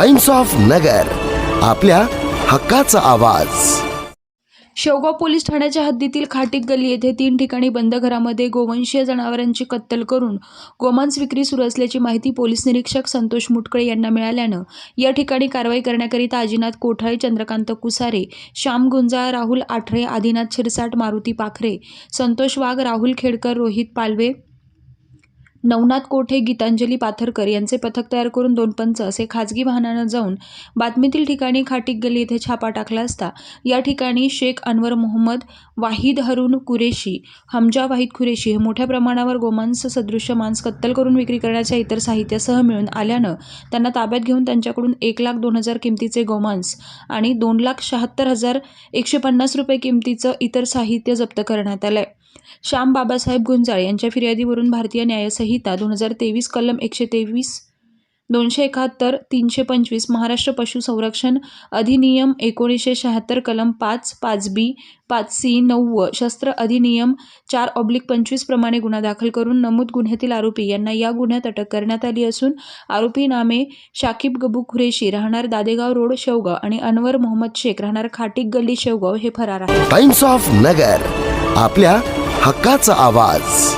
Times of नगर आपल्या हक्काचा आवाज. शेवगाव पोलीस ठाण्याच्या हद्दीतील खाटीक गल्ली येथे तीन ठिकाणी बंद घरामध्ये गोवंशीय जनावरांची कत्तल करून गोमांस विक्री सुरू असल्याची माहिती पोलीस निरीक्षक संतोष मुटकळे यांना मिळाल्यानं या ठिकाणी कारवाई करण्याकरिता आजीनाथ कोठाळे चंद्रकांत कुसारे श्याम गुंजाळ राहुल आठरे आदिनाथ शिरसाट मारुती पाखरे संतोष वाघ राहुल खेडकर रोहित पालवे नवनाथ कोठे गीतांजली पाथरकर यांचे पथक तयार करून दोन पंच असे खाजगी वाहनानं जाऊन बातमीतील ठिकाणी खाटीक गल्ली येथे छापा टाकला असता या ठिकाणी शेख अनवर मोहम्मद वाहिद हरून कुरेशी हमजा वाहिद कुरेशी हे मोठ्या प्रमाणावर गोमांस सदृश्य मांस कत्तल करून विक्री करण्याच्या इतर साहित्यासह मिळून आल्यानं त्यांना ताब्यात घेऊन त्यांच्याकडून एक लाख दोन हजार किमतीचे गोमांस आणि दोन लाख शहात्तर हजार एकशे पन्नास रुपये किमतीचं इतर साहित्य जप्त करण्यात आलं आहे श्याम बाबासाहेब गुंजाळ यांच्या फिर्यादीवरून भारतीय न्यायसंहिता दोन हजार तेवीस कलम एकशे तेवीस दोनशे एकाहत्तर तीनशे पंचवीस महाराष्ट्र पशुसंरक्षण अधिनियम एकोणीसशे शहात्तर कलम पाच पाच बी पाच सी नऊ व शस्त्र अधिनियम चार ऑब्लिक पंचवीस प्रमाणे गुन्हा दाखल करून नमूद गुन्ह्यातील आरोपी यांना या गुन्ह्यात अटक करण्यात आली असून आरोपी नामे शाकिब गबू खुरेशी राहणार दादेगाव रोड शेवगाव आणि अनवर मोहम्मद शेख राहणार खाटीक गल्ली शेवगाव हे फरार आहे टाइम्स ऑफ नगर आपल्या हक्काचा आवाज.